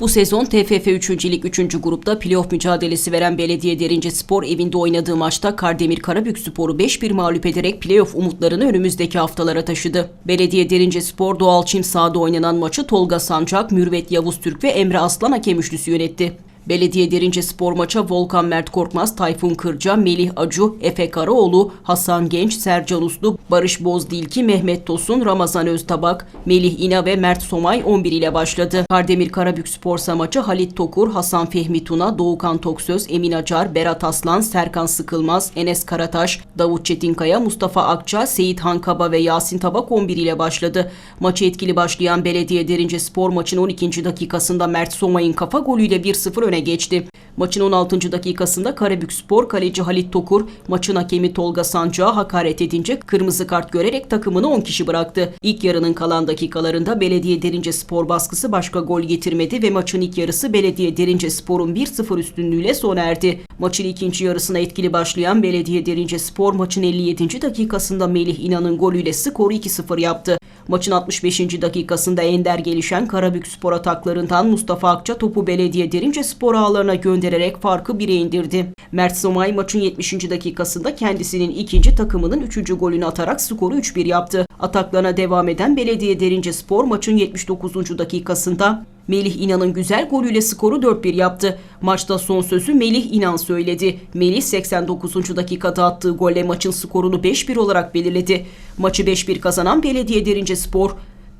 Bu sezon TFF 3. Lig 3. grupta playoff mücadelesi veren Belediye Derince Spor evinde oynadığı maçta Kardemir Karabük Spor'u 5-1 mağlup ederek playoff umutlarını önümüzdeki haftalara taşıdı. Belediye Derince Spor doğal çim sahada oynanan maçı Tolga Sancak, Mürvet Yavuz Türk ve Emre Aslan hakem üçlüsü yönetti. Belediye Derince Spor maça Volkan Mert Korkmaz, Tayfun Kırca, Melih Acu, Efe Karaoğlu, Hasan Genç, Sercan Uslu, Barış Bozdilki, Mehmet Tosun, Ramazan Öztabak, Melih İna ve Mert Somay 11 ile başladı. Kardemir Karabük Sporsa maçı Halit Tokur, Hasan Fehmi Tuna, Doğukan Toksöz, Emin Acar, Berat Aslan, Serkan Sıkılmaz, Enes Karataş, Davut Çetinkaya, Mustafa Akça, Seyit Hankaba ve Yasin Tabak 11 ile başladı. Maçı etkili başlayan Belediye Derince Spor maçın 12. dakikasında Mert Somay'ın kafa golüyle 1-0 öne geçti. Maçın 16. dakikasında Karabük Spor kaleci Halit Tokur maçın hakemi Tolga Sancak'a hakaret edince kırmızı kart görerek takımını 10 kişi bıraktı. İlk yarının kalan dakikalarında Belediye Derince Spor baskısı başka gol getirmedi ve maçın ilk yarısı Belediye Derince Spor'un 1-0 üstünlüğüyle sona erdi. Maçın ikinci yarısına etkili başlayan Belediye Derince Spor maçın 57. dakikasında Melih İnan'ın golüyle skoru 2-0 yaptı. Maçın 65. dakikasında ender gelişen Karabük Spor ataklarından Mustafa Akça topu Belediye Derince Spor ağlarına göndererek farkı 1'e indirdi. Mert Somay maçın 70. dakikasında kendisinin ikinci takımının 3. golünü atarak skoru 3-1 yaptı. Ataklarına devam eden Belediye Derince Spor maçın 79. dakikasında Melih İnan'ın güzel golüyle skoru 4-1 yaptı. Maçta son sözü Melih İnan söyledi. Melih 89. dakikada attığı golle maçın skorunu 5-1 olarak belirledi. Maçı 5-1 kazanan Belediye Derince Spor,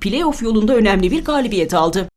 playoff yolunda önemli bir galibiyet aldı.